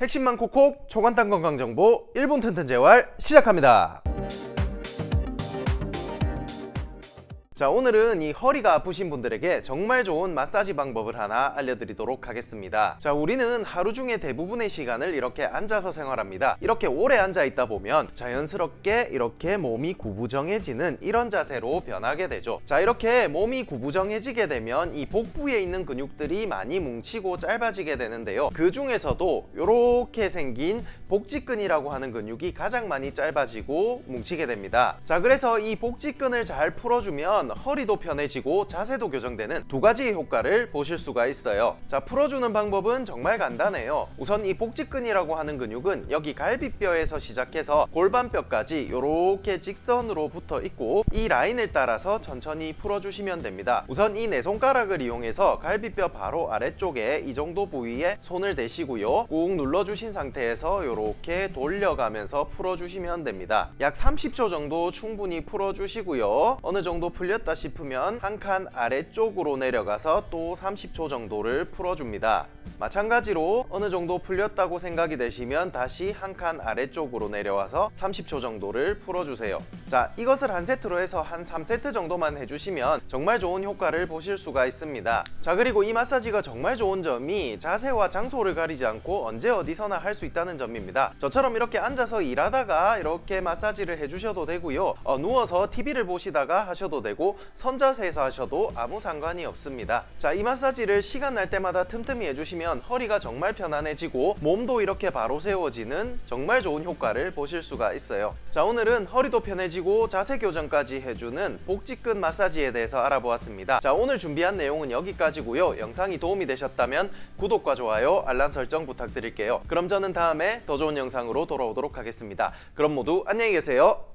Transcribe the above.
핵심만 콕콕 초간단 건강 정보 1분 튼튼 재활 시작합니다. 자 오늘은 이 허리가 아프신 분들에게 정말 좋은 마사지 방법을 하나 알려드리도록 하겠습니다. 자 우리는 하루 중에 대부분의 시간을 이렇게 앉아서 생활합니다. 이렇게 오래 앉아 있다 보면 자연스럽게 이렇게 몸이 구부정해지는 이런 자세로 변하게 되죠. 자 이렇게 몸이 구부정해지게 되면 이 복부에 있는 근육들이 많이 뭉치고 짧아지게 되는데요. 그 중에서도 이렇게 생긴 복직근이라고 하는 근육이 가장 많이 짧아지고 뭉치게 됩니다. 자 그래서 이 복직근을 잘 풀어주면 허리도 편해지고 자세도 교정되는 두 가지의 효과를 보실 수가 있어요. 자 풀어주는 방법은 정말 간단해요. 우선 이 복직근이라고 하는 근육은 여기 갈비뼈에서 시작해서 골반뼈까지 이렇게 직선으로 붙어 있고 이 라인을 따라서 천천히 풀어주시면 됩니다. 우선 이 네 손가락을 이용해서 갈비뼈 바로 아래쪽에 이 정도 부위에 손을 대시고요. 꾹 눌러주신 상태에서 이렇게 돌려가면서 풀어주시면 됩니다. 약 30초 정도 충분히 풀어주시고요. 어느 정도 풀렸 다 싶으면 한 칸 아래쪽으로 내려가서 또 30초 정도를 풀어줍니다. 마찬가지로 어느 정도 풀렸다고 생각이 되시면 다시 한 칸 아래쪽으로 내려와서 30초 정도를 풀어주세요. 자 이것을 한 세트로 해서 한 3세트 정도만 해주시면 정말 좋은 효과를 보실 수가 있습니다. 자 그리고 이 마사지가 정말 좋은 점이 자세와 장소를 가리지 않고 언제 어디서나 할 수 있다는 점입니다. 저처럼 이렇게 앉아서 일하다가 이렇게 마사지를 해주셔도 되고요. 어, 누워서 TV를 보시다가 하셔도 되고 선자세에서 하셔도 아무 상관이 없습니다. 자 이 마사지를 시간 날 때마다 틈틈이 해주시면 허리가 정말 편안해지고 몸도 이렇게 바로 세워지는 정말 좋은 효과를 보실 수가 있어요. 자 오늘은 허리도 편해지고 자세 교정까지 해주는 복직근 마사지에 대해서 알아보았습니다. 자 오늘 준비한 내용은 여기까지고요. 영상이 도움이 되셨다면 구독과 좋아요 알람 설정 부탁드릴게요. 그럼 저는 다음에 더 좋은 영상으로 돌아오도록 하겠습니다. 그럼 모두 안녕히 계세요